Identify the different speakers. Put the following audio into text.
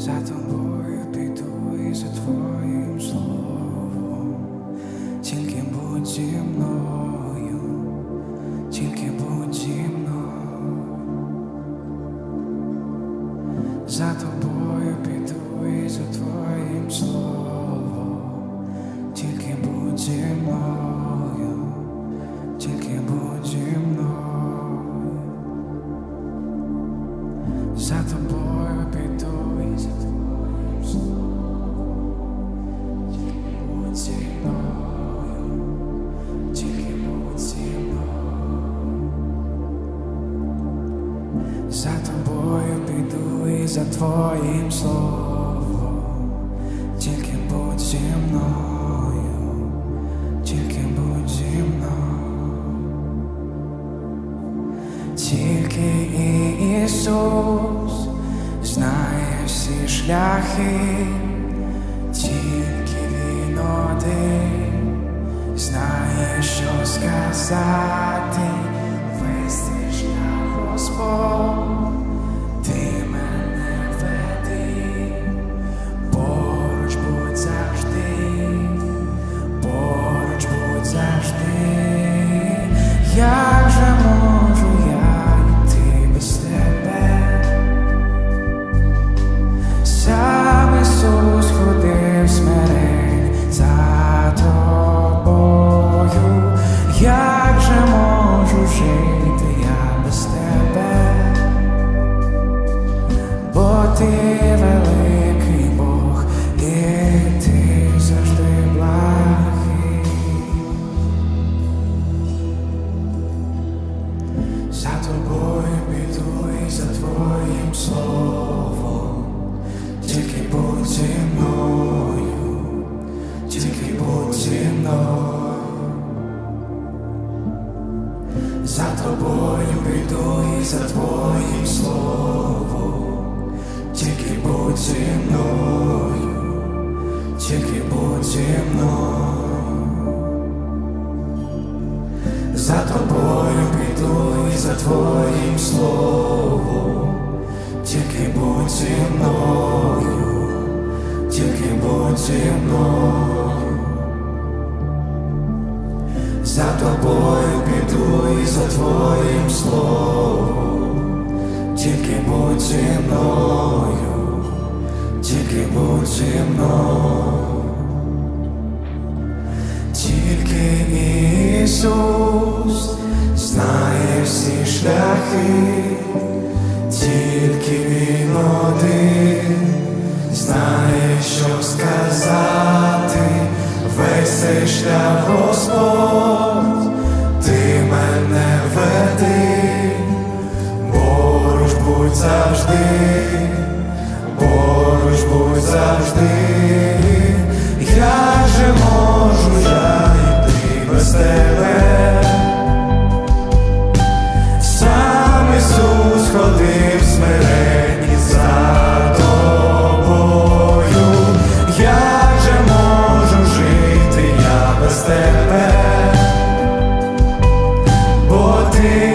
Speaker 1: За тобою піду і за твоїм словом, тільки будь зі мною, тільки будь зі мною, за тобою піду і за твоїм словом, тільки будь зі мною, тільки будь зі мною. За тобою за твоїм словом. Тільки будь зі мною, тільки будь зі мною. Тільки Ісус знає всі шляхи, тільки Він один знає, що сказати, вести шлях Господь, За тобою піду і за твоїм словом, тільки будь зі мною, тільки будь зі мною. За тобою піду і за твоїм словом, тільки будь зі мною, тільки будь зі мною. За тобою і за твоїм словом, тільки будь зі мною, тільки будь зі мною. Тільки Ісус знає всі шляхи, тільки Він один знає, що сказати, весь цей шлях Господь, завжди, поруч будь завжди, як же можу я йти без тебе, сам Ісус ходив смиренні за тобою, як же можу жити я без тебе, бо ти.